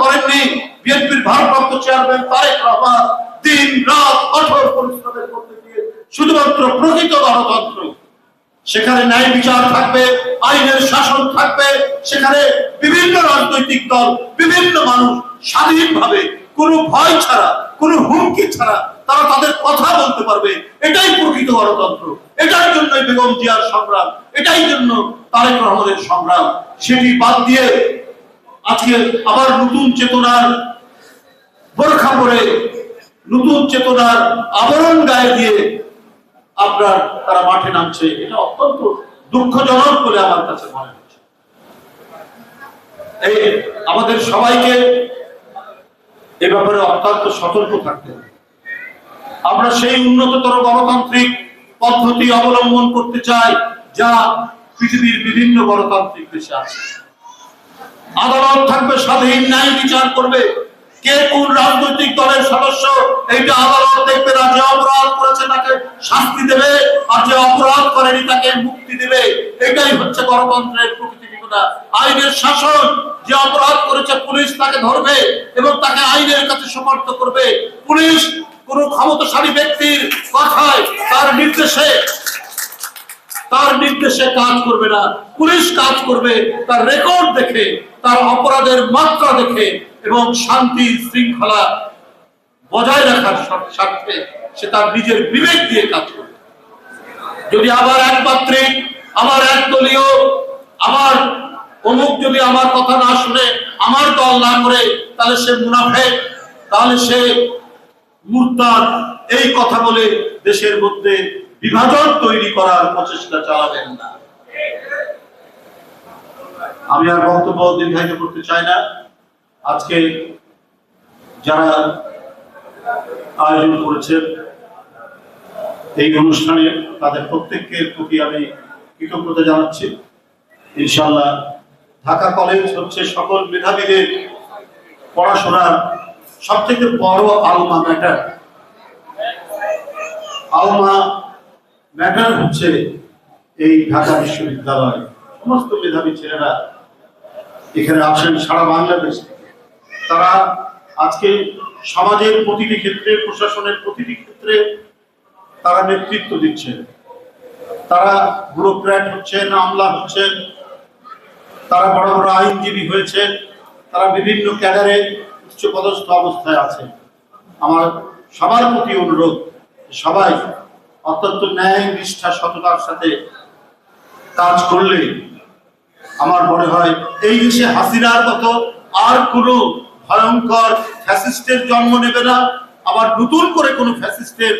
করেননি। বিএনপির ভারপ্রাপ্ত চেয়ারম্যান তারেক রহমান দিন রাত কঠোর পরিশ্রমের করতে গিয়ে শুধুমাত্র প্রকৃত গণতন্ত্র। সেখানে ন্যায় বিচার থাকবে, আইনের শাসন থাকবে, সেখানে বিভিন্ন রাজনৈতিক দল, বিভিন্ন মানুষ স্বাধীনভাবে কোনো ভয় ছাড়া, কোনো হুমকি ছাড়া তারা তাদের কথা বলতে পারবে। এটাই প্রকৃত গণতন্ত্র। এটার জন্যই বেগম জিয়ার সংগ্রাম, এটাই জন্য তারেক রহমানের সংগ্রাম। সেটি বাদ দিয়ে আজকে আবার নতুন চেতনার বোরখা পরে, নতুন চেতনার আবরণ গায়ে দিয়ে আপনার তারা মাঠে নামছে। এটা অত্যন্ত দুঃখজনক বলে আমার কাছে মনে হচ্ছে। এই আমাদের সবাইকে এ ব্যাপারে অত্যন্ত সতর্ক থাকতে হবে। আমরা সেই উন্নততর গণতান্ত্রিক পদ্ধতি অবলম্বন করতে চাই যা পৃথিবীর বিভিন্ন গণতান্ত্রিক দেশে আছে। আদালত থাকবে, স্বাধীন ন্যায় বিচার করবে। কে কোন রাজনৈতিক দলের সদস্য, এইটা আদালত দেখবে না যে অপরাধ করেছে, তাকে শাস্তি দেবে, আর যে অপরাধ করেনি, তাকে মুক্তি দেবে। এটাই হচ্ছে গণতন্ত্রের প্রকৃতি আইনের শাসন, যে অপরাধ করেছে, পুলিশ তাকে ধরবে এবং তাকে আইনের কাছে সমর্থ করবে। পুলিশ কোন ক্ষমতাশালী ব্যক্তির কথায় তার নির্দেশে তার নির্দেশে কাজ করবে না। পুলিশ কাজ করবে, তার রেকর্ড দেখে, তার অপরাধের মাত্রা দেখে এবং শান্তি শৃঙ্খলা বজায় রাখার স্বার্থ- সে তার নিজের বিবেক দিয়ে কাজ করবে। যদি আবার একমাত্রিক আমার একদলীয়, আমার অমুক যদি আমার কথা না শুনে আমার দল না করে, তাহলে সে মুনাফে তাহলে সে মুরতাদ, এই কথা বলে দেশের মধ্যে বিভাজন তৈরি করার প্রচেষ্টা চালাবেন না। আমি আর বক্তব্য দীর্ঘায়িত করতে চাই না। আজকে যারা আয়োজন করেছেন, এই অনুষ্ঠানে তাদের প্রত্যেকের প্রতি আমি কৃতজ্ঞতা জানাচ্ছি। ইনশাল্লাহ ঢাকা কলেজ হচ্ছে সকল মেধাবীদের পড়াশোনার সবথেকে বড় আলমা ম্যাটার। আলমা ম্যাটার হচ্ছে এই ঢাকা বিশ্ববিদ্যালয়। সমস্ত মেধাবী ছেলেরা এখানে আসেন সারা বাংলাদেশ থেকে। তারা আজকে সমাজের প্রতিটি ক্ষেত্রে, প্রশাসনের প্রতিটি ক্ষেত্রে তারা নেতৃত্ব দিচ্ছেন। তারা ব্যুরোক্র্যাট হচ্ছেন, আমলা হচ্ছেন, তারা বড় বড় আইনজীবী হয়েছেন, তারা বিভিন্ন ক্যাডারে উচ্চপদস্থ অবস্থায় আছে আমার সবার প্রতি অনুরোধ, সবাই অত্যন্ত ন্যায় নিষ্ঠা, সততার সাথে কাজ করলে আমার মনে হয় এই দেশে হাসিনার মতো আর কোনো ভয়ঙ্কর ফ্যাসিস্টের জন্ম নেবে না। আবার নতুন করে কোনো ফ্যাসিস্টের